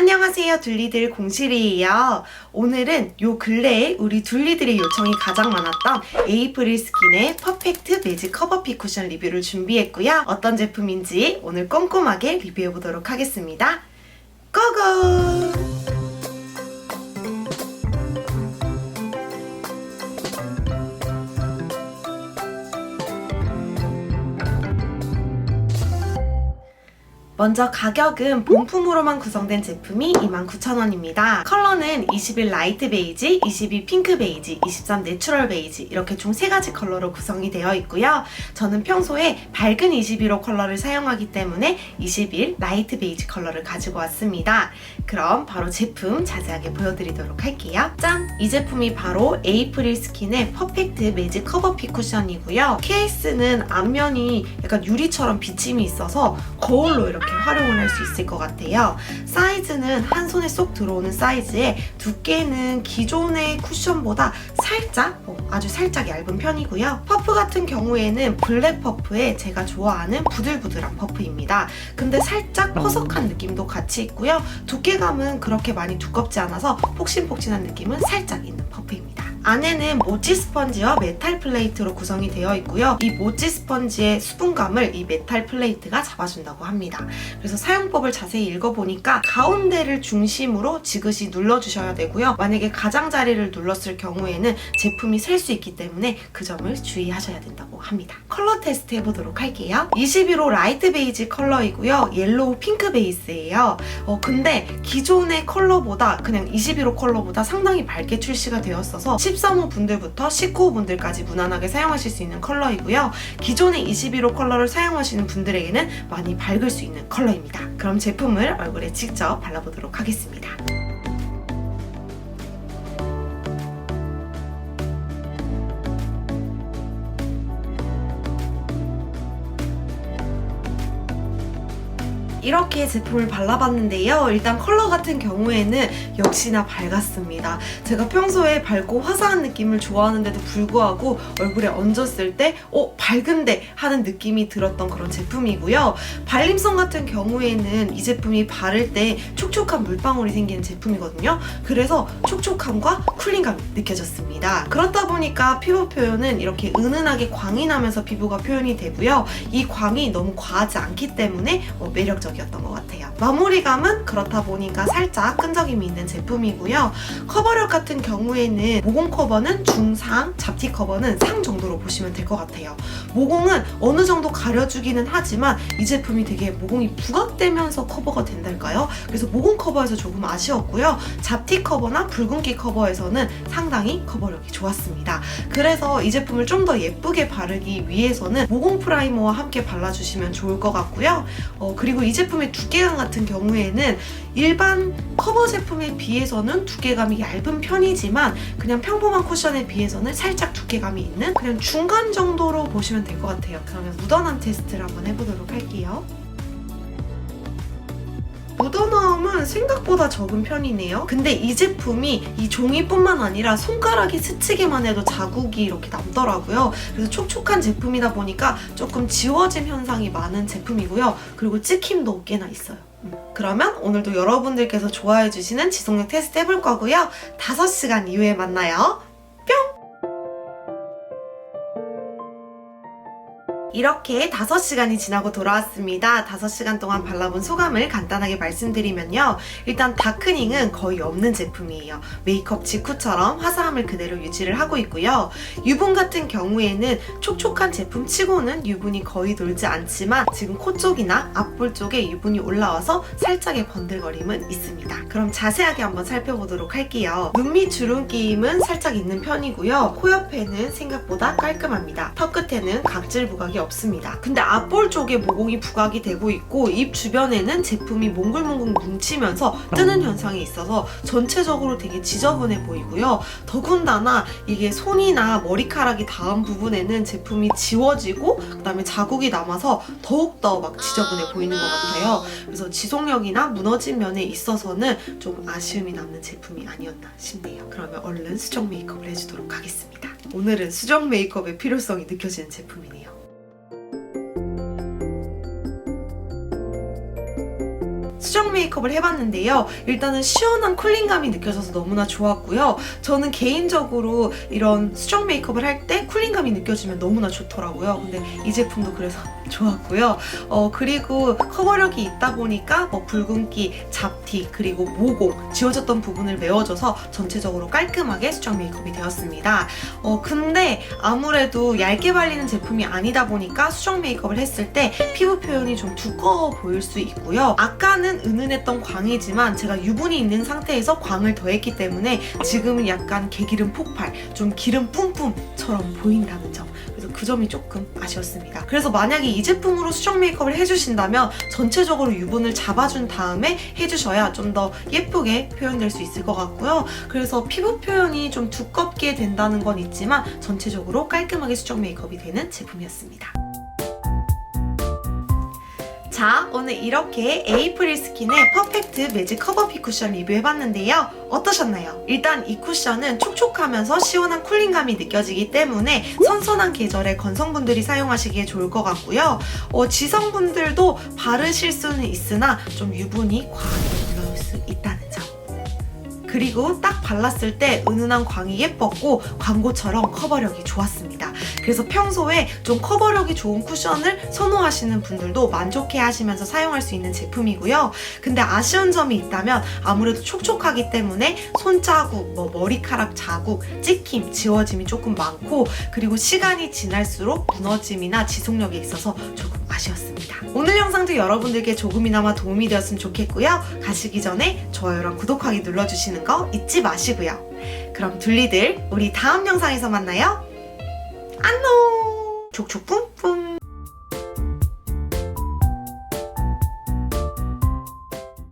안녕하세요. 둘리들 공실이에요. 오늘은 요 근래에 우리 둘리들의 요청이 가장 많았던 에이프릴 스킨의 퍼펙트 매직 커버핏 쿠션 리뷰를 준비했고요. 어떤 제품인지 오늘 꼼꼼하게 리뷰해 보도록 하겠습니다. 고고! 먼저 가격은 본품으로만 구성된 제품이 29,000원입니다. 컬러는 21 라이트 베이지, 22 핑크 베이지, 23 내추럴 베이지 이렇게 총 3가지 컬러로 구성이 되어 있고요. 저는 평소에 밝은 21호 컬러를 사용하기 때문에 21 라이트 베이지 컬러를 가지고 왔습니다. 그럼 바로 제품 자세하게 보여드리도록 할게요. 짠! 이 제품이 바로 에이프릴 스킨의 퍼펙트 매직 커버핏 쿠션이고요. 케이스는 앞면이 약간 유리처럼 비침이 있어서 거울로 이렇게 활용을 할 수 있을 것 같아요. 사이즈는 한 손에 쏙 들어오는 사이즈에 두께는 기존의 쿠션보다 살짝 어, 아주 살짝 얇은 편이고요. 퍼프 같은 경우에는 블랙 퍼프에 제가 좋아하는 부들부들한 퍼프입니다. 근데 살짝 퍼석한 느낌도 같이 있고요. 두께감은 그렇게 많이 두껍지 않아서 폭신폭신한 느낌은 살짝 있는 퍼프입니다. 안에는 모찌 스펀지와 메탈 플레이트로 구성이 되어 있고요. 이 모찌 스펀지의 수분감을 이 메탈 플레이트가 잡아준다고 합니다. 그래서 사용법을 자세히 읽어보니까 가운데를 중심으로 지그시 눌러주셔야 되고요. 만약에 가장자리를 눌렀을 경우에는 제품이 셀수 있기 때문에 그 점을 주의하셔야 된다고 합니다. 컬러 테스트 해보도록 할게요. 21호 라이트 베이지 컬러이고요. 옐로우 핑크 베이스예요. 어, 근데 기존의 컬러보다 그냥 21호 컬러보다 상당히 밝게 출시가 되었어서 13호 분들부터 19호 분들까지 무난하게 사용하실 수 있는 컬러이고요. 기존의 21호 컬러를 사용하시는 분들에게는 많이 밝을 수 있는 컬러입니다. 그럼 제품을 얼굴에 직접 발라보도록 하겠습니다. 이렇게 제품을 발라봤는데요. 일단 컬러 같은 경우에는 역시나 밝았습니다. 제가 평소에 밝고 화사한 느낌을 좋아하는데도 불구하고 얼굴에 얹었을 때, 어, 밝은데 하는 느낌이 들었던 그런 제품이고요. 발림성 같은 경우에는 이 제품이 바를 때 촉촉한 물방울이 생기는 제품이거든요. 그래서 촉촉함과 쿨링감이 느껴졌습니다. 그렇다 보니까 피부 표현은 이렇게 은은하게 광이 나면서 피부가 표현이 되고요. 이 광이 너무 과하지 않기 때문에 어, 매력적 이었던 것 같아요. 마무리감은 그렇다 보니까 살짝 끈적임이 있는 제품이고요. 커버력 같은 경우에는 모공 커버는 중상, 잡티 커버는 상 정도로 보시면 될 것 같아요. 모공은 어느 정도 가려주기는 하지만 이 제품이 되게 모공이 부각되면서 커버가 된달까요? 그래서 모공 커버에서 조금 아쉬웠고요. 잡티 커버나 붉은기 커버에서는 상당히 커버력이 좋았습니다. 그래서 이 제품을 좀 더 예쁘게 바르기 위해서는 모공 프라이머와 함께 발라주시면 좋을 것 같고요. 어, 그리고 이 제품의 두께감 같은 경우에는 일반 커버 제품에 비해서는 두께감이 얇은 편이지만 그냥 평범한 쿠션에 비해서는 살짝 두께감이 있는 그냥 중간 정도로 보시면 될 것 같아요. 그러면 묻어남 테스트를 한번 해보도록 할게요. 묻어나옴은 생각보다 적은 편이네요. 근데 이 제품이 이 종이뿐만 아니라 손가락이 스치기만 해도 자국이 이렇게 남더라고요. 그래서 촉촉한 제품이다 보니까 조금 지워짐 현상이 많은 제품이고요. 그리고 찍힘도 꽤나 있어요. 음, 그러면 오늘도 여러분들께서 좋아해주시는 지속력 테스트 해볼 거고요. 5시간 이후에 만나요. 이렇게 5시간이 지나고 돌아왔습니다. 5시간 동안 발라본 소감을 간단하게 말씀드리면요. 일단 다크닝은 거의 없는 제품이에요. 메이크업 직후처럼 화사함을 그대로 유지를 하고 있고요. 유분 같은 경우에는 촉촉한 제품 치고는 유분이 거의 돌지 않지만 지금 코 쪽이나 앞볼 쪽에 유분이 올라와서 살짝의 번들거림은 있습니다. 그럼 자세하게 한번 살펴보도록 할게요. 눈밑 주름끼임은 살짝 있는 편이고요. 코 옆에는 생각보다 깔끔합니다. 턱 끝에는 각질 부각이 없 습니다. 근데 앞볼 쪽에 모공이 부각이 되고 있고 입 주변에는 제품이 몽글몽글 뭉치면서 뜨는 현상이 있어서 전체적으로 되게 지저분해 보이고요. 더군다나 이게 손이나 머리카락이 닿은 부분에는 제품이 지워지고 그다음에 자국이 남아서 더욱더 막 지저분해 보이는 것 같아요. 그래서 지속력이나 무너진 면에 있어서는 좀 아쉬움이 남는 제품이 아니었나 싶네요. 그러면 얼른 수정 메이크업을 해주도록 하겠습니다. 오늘은 수정 메이크업의 필요성이 느껴지는 제품이네요. 메이크업을 해봤는데요. 일단은 시원한 쿨링감이 느껴져서 너무나 좋았고요. 저는 개인적으로 이런 수정 메이크업을 할 때 쿨링감이 느껴지면 너무나 좋더라고요. 근데 이 제품도 그래서 좋았고요. 어, 그리고 커버력이 있다 보니까 뭐 붉은기, 잡티, 그리고 모공, 지워졌던 부분을 메워줘서 전체적으로 깔끔하게 수정 메이크업이 되었습니다. 어, 근데 아무래도 얇게 발리는 제품이 아니다 보니까 수정 메이크업을 했을 때 피부 표현이 좀 두꺼워 보일 수 있고요. 아까는 은은했던 광이지만 제가 유분이 있는 상태에서 광을 더했기 때문에 지금은 약간 개기름 폭발, 좀 기름 뿜뿜처럼 보인다는 점. 그 점이 조금 아쉬웠습니다. 그래서 만약에 이 제품으로 수정 메이크업을 해주신다면 전체적으로 유분을 잡아준 다음에 해주셔야 좀 더 예쁘게 표현될 수 있을 것 같고요. 그래서 피부 표현이 좀 두껍게 된다는 건 있지만 전체적으로 깔끔하게 수정 메이크업이 되는 제품이었습니다. 자, 오늘 이렇게 에이프릴 스킨의 퍼펙트 매직 커버 피 쿠션 리뷰해봤는데요. 어떠셨나요? 일단 이 쿠션은 촉촉하면서 시원한 쿨링감이 느껴지기 때문에 선선한 계절에 건성분들이 사용하시기에 좋을 것 같고요. 어, 지성분들도 바르실 수는 있으나 좀 유분이 과하게. 그리고 딱 발랐을 때 은은한 광이 예뻤고 광고처럼 커버력이 좋았습니다. 그래서 평소에 좀 커버력이 좋은 쿠션을 선호하시는 분들도 만족해 하시면서 사용할 수 있는 제품이고요. 근데 아쉬운 점이 있다면 아무래도 촉촉하기 때문에 손자국, 뭐 머리카락 자국, 찍힘, 지워짐이 조금 많고 그리고 시간이 지날수록 무너짐이나 지속력에 있어서 조금 아쉬웠습니다. 오늘 영상도 여러분들께 조금이나마 도움이 되었으면 좋겠고요. 가시기 전에 좋아요랑 구독하기 눌러주시는 거 잊지 마시고요. 그럼 둘리들 우리 다음 영상에서 만나요. 안녕! 촉촉 뿜뿜!